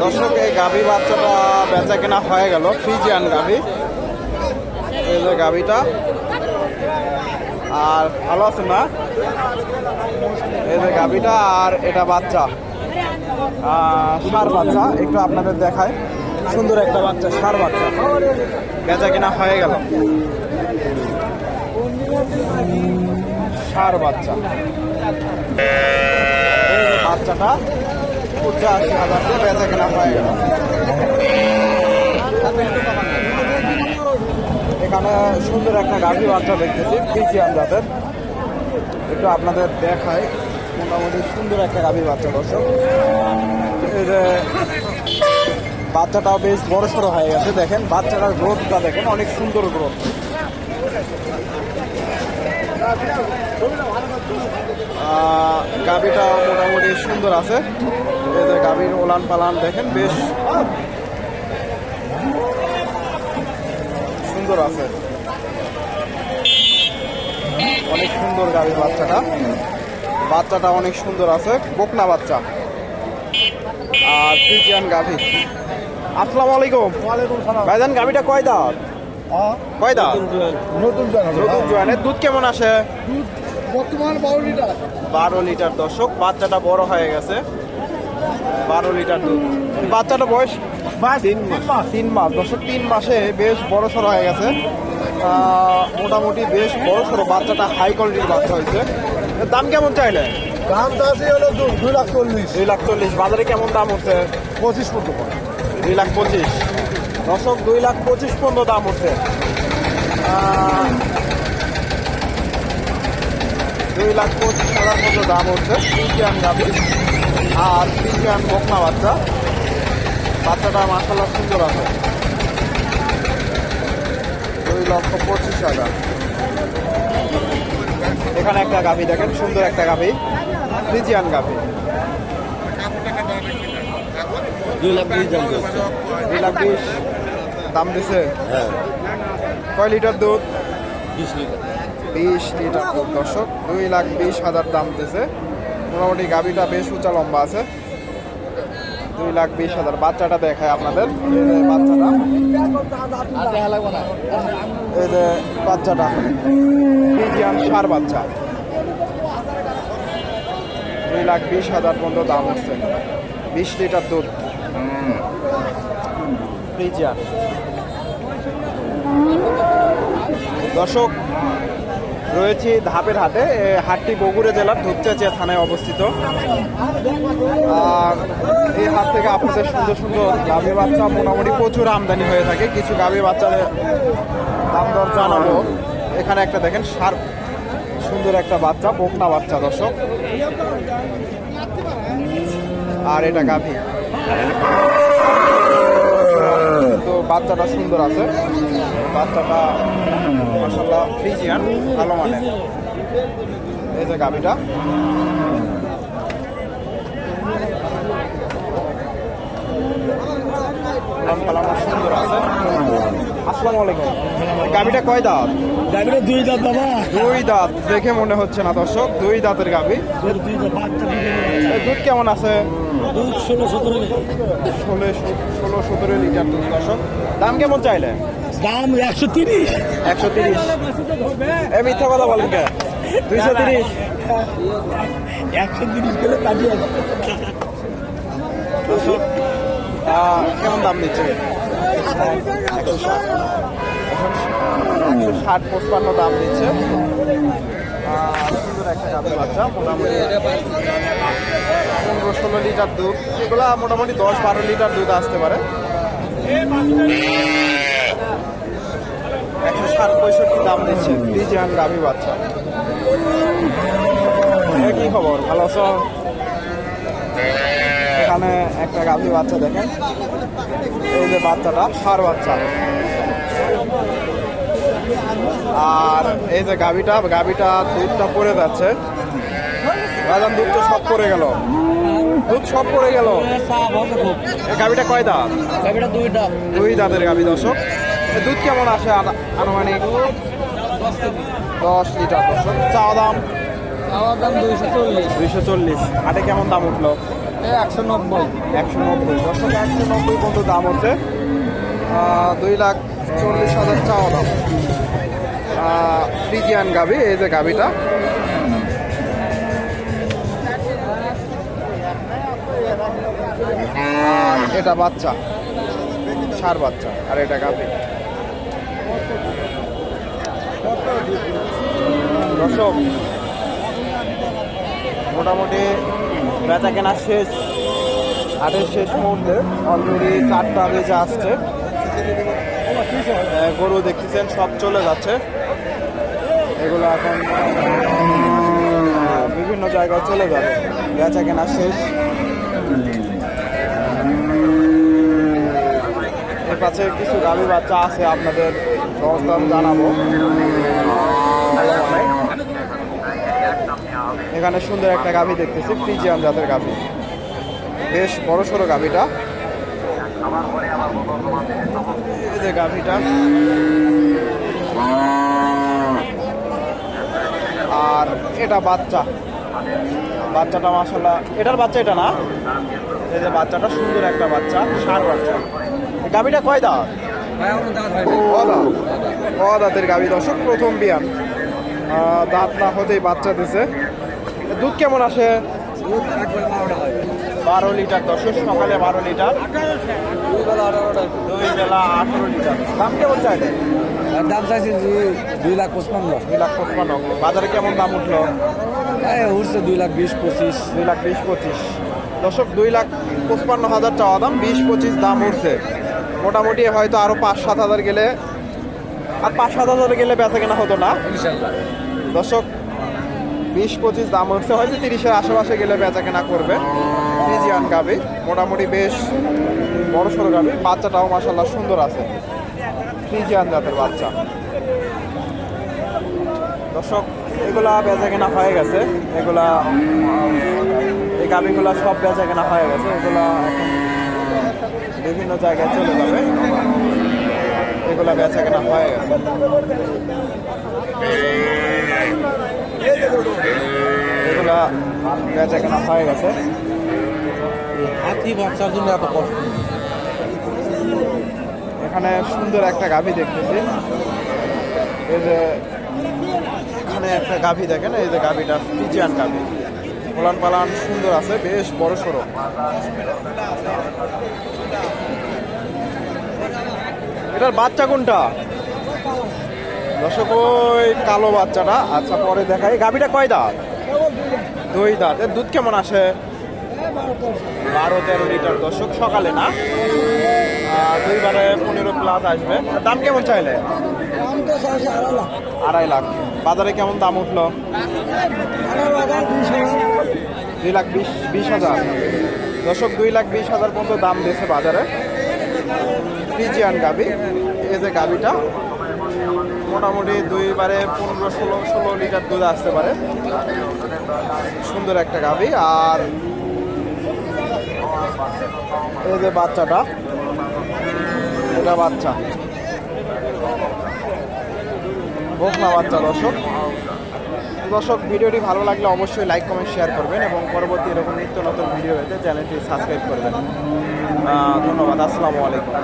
দর্শক, এই গাভী বাচ্চাটা বেচা কেনা হয়ে গেল, ফ্রিজিয়ান গাভী। এই যে গাভীটা। আর ভালো আছে না? এই যে গাভীটা আর এটা বাচ্চা। ষাঁড় বাচ্চা, একটু আপনাদের দেখায় সুন্দর একটা বাচ্চা, সার বাচ্চা। বেচা কেনা হয়ে গেল। ষাঁড় বাচ্চা। বাচ্চাটা পঁচাশি হাজার দিয়ে বেচা কেনা হয়ে। গেল এখানে সুন্দর একটা গাভী বাচ্চা দেখতেছি ফ্রিজিয়ান জাতের। একটু আপনাদের দেখায় মোটামুটি সুন্দর একটা গাভী বাচ্চা, দর্শক। যে বাচ্চাটাও বেশ বড় সড়ো হয়ে গেছে, দেখেন, বাচ্চাটার গ্রোথটা দেখেন, অনেক সুন্দর গ্রোথ গাভিটাও মোটামুটি সুন্দর আছে। যে গাভীর ওলান পালান দেখেন বেশ সুন্দর আছে। অনেক সুন্দর গাভীর বাচ্চাটা। বাচ্চাটা অনেক সুন্দর আছে বকনা বাচ্চা। আর ফ্রিজিয়ান গাভী। আসসালামু আলাইকুম। ভাইজান গাভীটা কয় দাঁত? কয় দাঁত? নতুন নতুন জোয়ানের দুধ কেমন আসে? বর্তমান বারো লিটার। বারো লিটার দর্শক বাচ্চাটা বড় হয়ে গেছে। বারো লিটার দুধ। বাচ্চাটা বয়স তিন মাস। তিন মাস। তিন মাসে বেশ বড় সড়ো হয়ে গেছে। মোটামুটি বেশ বড় সড়ো বাচ্চাটা হাই কোয়ালিটির বাচ্চা হয়েছে। দাম কেমন চাইলে? দাম চাষি হলো দুই লাখ চল্লিশ। দুই লাখ চল্লিশ। বাজারে কেমন দাম হচ্ছে? পঁচিশ পড়ে। দুই লাখ পঁচিশ। দশক দুই লাখ পঁচিশ পর্যন্ত দাম হচ্ছে। দুই লাখ পঁচিশ হাজার মতো দাম উঠছে ফ্রিজিয়ান আর ফ্রিজিয়ান বকনা বাচ্চা। বাচ্চাটা মাসাল্লাহ সুন্দর আছে। দুই লক্ষ পঁচিশ হাজার। এখানে একটা গাভি দেখেন সুন্দর একটা গাভি। ফ্রিজিয়ান গাভি। দুই লাখ বিশ দাম দুই লাখ বিশ। দাম দিছে? হ্যাঁ। কয় লিটার দুধ? বিশ লিটার। বিশ লিটার দর্শক। দুই লাখ বিশ হাজার দাম দিছে। মোটামুটি গাভিটা বেশ উঁচা লম্বা আছে। দুই লাখ বিশ হাজার। বাচ্চাটা দেখায় আপনাদের। এই যে বাচ্চাটা। এই যে বাচ্চাটা। ফ্রিজিয়ান সার বাচ্চা। দুই লাখ বিশ হাজার পর্যন্ত দাম হচ্ছে বিশ লিটার দুধ। ফ্রিজিয়ান দর্শক রয়েছি ধাপের হাটে হাটটি বগুড়া জেলার ধূপচাচিয়া থানায় অবস্থিত। আর এই হাট থেকে আপনাদের সুন্দর সুন্দর গাভী বাচ্চা মোটামুটি প্রচুর আমদানি হয়ে থাকে। কিছু গাভী বাচ্চার দাম দর জানাব। এখানে একটা দেখেন, সার সুন্দর একটা বাচ্চা বকনা বাচ্চা, দর্শক। আর এটা গাভী। তো বাচ্চাটা সুন্দর আছে। বাচ্চাটা মাসাল্লাহ ফ্রিজিয়ান ভালো এই যে গাভিটা। লাম পালানো সুন্দর আছে। আসসালামু আলাইকুম। গাভিটা কয় দাঁত? দুই দাঁত বাবা। দুই দাঁত দেখে মনে হচ্ছে না দর্শক দুই দাঁতের গাভি। দুধ কেমন আছে? দুধ ষোলো সতেরো ষোলো ষোলো সতেরো লিটার দুধ দর্শক। দাম কেমন চাইলে দাম একশো তিরিশ। একশো তিরিশ। এ মিথ্যা কথা বলেন কে? দুইশো তিরিশ। একশো তিরিশ করে কাটিয়ে কেমন দাম দিচ্ছে? একশো ষাট। একশো ষাট পঁচপান্ন দাম দিচ্ছে। সুন্দর একটা গাভীর বাচ্চা মোটামুটি পনেরো ষোলো লিটার দুধ। এগুলা মোটামুটি দশ বারো লিটার দুধ আসতে পারে। ষাট পঁয়ষট্টি দাম দিচ্ছে। ফ্রিজিয়ান গাভী বাচ্চা। কি খবর ভালো আছো? এখানে একটা গাভী বাচ্চা দেখেন। এই যে বাচ্চাটা সার বাচ্চা। আর এই যে গাভীটা গাভীটা দুধটা পড়ে যাচ্ছে। রাজান দুধ তো সব পড়ে গেল। দুধ সব পড়ে গেল। এই গাভীটা কয় দাঁত? গাড়িটা দুই দাঁত। দুই দাঁতের গাভী দর্শক। দুধ কেমন আসে আনা- আনুমানিক? দশ লিটার দর্শক চাওয়া দাম? আমার দাম দুইশো চল্লিশ। দুইশো চল্লিশ হাটে কেমন দাম উঠল? একশো নব্বই। একশো নব্বই দর্শক, একশো নব্বই পর্যন্ত দাম হচ্ছে দুই লাখ চল্লিশ হাজার চাওয়া দাম। ফ্রিজিয়ান গাবি এই যে গাবিটা এটা বাচ্চা। সার বাচ্চা, আর এটা গাবি দর্শক, মোটামুটি বেচা কেনা শেষ, হাটের শেষ মুহূর্তে অলরেডি চারটা বেজে আসছে। গরু দেখতেছেন, সব চলে যাচ্ছে। এগুলো এখন বিভিন্ন জায়গায় চলে যাবে। বেচা কেনা শেষ। এর কাছে কিছু গাভী বাচ্চা আছে আপনাদের। দরদাম জানাব। এখানে সুন্দর একটা গাভী দেখতেছি ফ্রিজিয়ান জাতের গাভী। বেশ বড় সড়ো গাভীটা। এই যে গাভীটা। আর এটা বাচ্চা। বাচ্চাটা মাসাল্লাহ এটার বাচ্চা এটা না? এই যে বাচ্চাটা সুন্দর একটা বাচ্চা, ষাট বাচ্চা। গাভীটা কয় অদাঁত অদাঁতের গাভী দর্শক প্রথম বিয়ান। দাঁত না হতেই বাচ্চা দিছে। দুধ কেমন আসে? বারো লিটার দর্শক সকালে বারো লিটার। দুই বেলা আঠারো লিটার। দাম কেমন চাইলে? দাম চাইছি দুই লাখ পঁচপান্ন। দুই লাখ পঁচপান্ন। বাজারে কেমন দাম উঠল? উঠছে দুই লাখ বিশ পঁচিশ। দুই লাখ বিশ পঁচিশ। দর্শক দুই লাখ পঁচপান্ন হাজার চাওয়া দাম বিশ পঁচিশ দাম উঠছে। মোটামুটি হয়তো আরও পাঁচ সাত হাজার গেলে আর পাঁচ সাত হাজার গেলে বেচা কেনা হতো না। দর্শক বিশ পঁচিশ দাম হচ্ছে হয়তো তিরিশের আশেপাশে গেলে বেচা কেনা করবে। ফ্রিজিয়ান গাবি মোটামুটি বেশ বড় সড়ো গাবি বাচ্চাটাও মাসাল্লাহ সুন্দর আছে। ফ্রিজিয়ান জাতের বাচ্চা। দর্শক এগুলা বেচা কেনা হয়ে গেছে। এগুলা এই গাবিগুলা সব বেচা কেনা হয়ে গেছে। এগুলা বিভিন্ন জায়গায় চলে যাবে। এগুলা বেচা কেনা হয়ে গেছে। এগুলা বেচা কেনা হয়ে গেছে। হাতি বাচ্চার জন্য এত কষ্ট। এখানে সুন্দর একটা গাভী দেখতেছি। এই যে এখানে একটা গাভী দেখেন এই যে গাভীটা ফিজিয়ান গাভী। পোলান পালান সুন্দর আছে বেশ বড় সড়ো। এটার বাচ্চা কোনটা? দর্শক ওই কালো বাচ্চাটা। আচ্ছা পরে দেখাই। গাভীটা কয় দাঁত? দুই দাঁত। এর দুধ কেমন আসে? বারো তেরো লিটার দর্শক সকালে না? দুইবারে পনেরো প্লাস আসবে। দাম কেমন চাইলে? আড়াই লাখ। বাজারে কেমন দাম উঠল? দুই লাখ বিশ বিশ হাজার। দর্শক, দুই লাখ বিশ হাজার পর্যন্ত দাম দিয়েছে বাজারে। ফ্রিজিয়ান গাবি, এই যে গাবিটা, মোটামুটি দুইবারে পনেরো, ষোলো ষোলো লিটার দুধ আসতে পারে। সুন্দর একটা গাবি, আর এই যে বাচ্চাটা, এটা বাচ্চা। বকনা বাচ্চা, দর্শক। দর্শক, ভিডিওটি ভালো লাগলে অবশ্যই লাইক কমেন্ট শেয়ার করবেন এবং পরবর্তী এরকম নিত্য নতুন ভিডিও পেতে চ্যানেলটি সাবস্ক্রাইব করবেন। ধন্যবাদ, আসসালামু আলাইকুম।